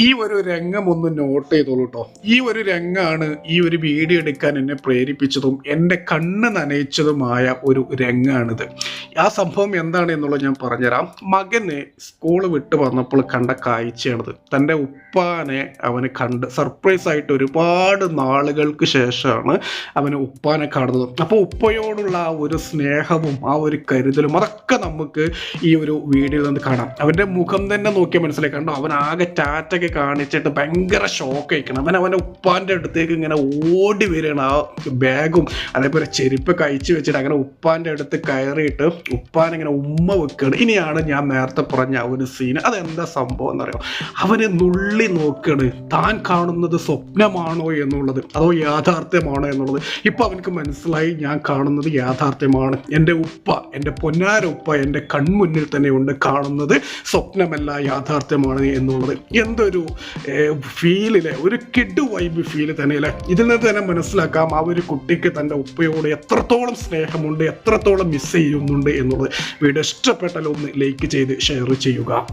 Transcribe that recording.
ഈ ഒരു രംഗം ഒന്ന് നോട്ട് ചെയ്തോളൂ കേട്ടോ ഈ ഒരു രംഗമാണ് ഈ ഒരു വീഡിയോ എടുക്കാൻ എന്നെ പ്രേരിപ്പിച്ചതും എന്റെ കണ്ണ് നനയിച്ചതുമായ ഒരു രംഗമാണിത് ആ സംഭവം എന്താണ് എന്നുള്ളത് ഞാൻ പറഞ്ഞുതരാം. മകന് സ്കൂൾ വിട്ട് വന്നപ്പോൾ കണ്ട കാഴ്ചയാണിത്. തന്റെ ഉപ്പാനെ അവന് കണ്ട് സർപ്രൈസ് ആയിട്ട് ഒരുപാട് നാളുകൾക്ക് ശേഷമാണ് അവന് ഉപ്പാനെ കാണുന്നത്. അപ്പോൾ ഉപ്പയോടുള്ള ആ ഒരു സ്നേഹവും ആ ഒരു കരുതലും അതൊക്കെ നമുക്ക് ഈ ഒരു വീഡിയോയിൽ നിന്ന് കാണാം. അവന്റെ മുഖം തന്നെ നോക്കിയാൽ മനസ്സിലായി. കണ്ടോ? അവൻ ആകെ ടാറ്റൊക്കെ കാണിച്ചിട്ട് ഭയങ്കര ഷോക്ക് അയക്കണം അവൻ അവന്റെ ഉപ്പാന്റെ അടുത്തേക്ക് ഇങ്ങനെ ഓടി വരികയാണ്. ആ ബാഗും അതേപോലെ ചെരുപ്പ് കഴിച്ച് വെച്ചിട്ട് അങ്ങനെ ഉപ്പാന്റെ അടുത്ത് കയറിയിട്ട് ഉപ്പാൻ ഇങ്ങനെ ഉമ്മ വെക്കുകയാണ്. ഇനിയാണ് ഞാൻ നേരത്തെ പറഞ്ഞ ഒരു സീന് അതെന്താ സംഭവം എന്നറിയോ? അവനെ നുള്ളി നോക്കുകയാണ്. താൻ കാണുന്നത് സ്വപ്നമാണോ എന്നുള്ളത്. അതോ യാഥാർത്ഥ്യമാണോ എന്നുള്ളത്. ഇപ്പം അവനക്ക് മനസ്സിലായി ഞാൻ കാണുന്നത് യാഥാർത്ഥ്യമാണ്. എന്റെ ഉപ്പ എന്റെ പൊന്നാര ഉപ്പ എന്റെ കൺമുന്നിൽ തന്നെ ഉണ്ട് കാണുന്നത് സ്വപ്നമല്ല യാഥാർത്ഥ്യമാണ് എന്നുള്ളത്. എന്തൊരു ഫീലിലെ ഒരു കിഡ് വൈബ് ഫീൽ തന്നെയല്ലേ ഇതിൽ നിന്ന് തന്നെ മനസ്സിലാക്കാം ആ ഒരു കുട്ടിക്ക് തന്റെ ഉപ്പയോട് എത്രത്തോളം സ്നേഹമുണ്ട് എത്രത്തോളം മിസ് ചെയ്യുന്നുണ്ട് എന്നുള്ളത്. വീഡിയോ ഇഷ്ടപ്പെട്ടാൽ ഒന്ന് ലൈക്ക് ചെയ്ത് ഷെയർ ചെയ്യുക.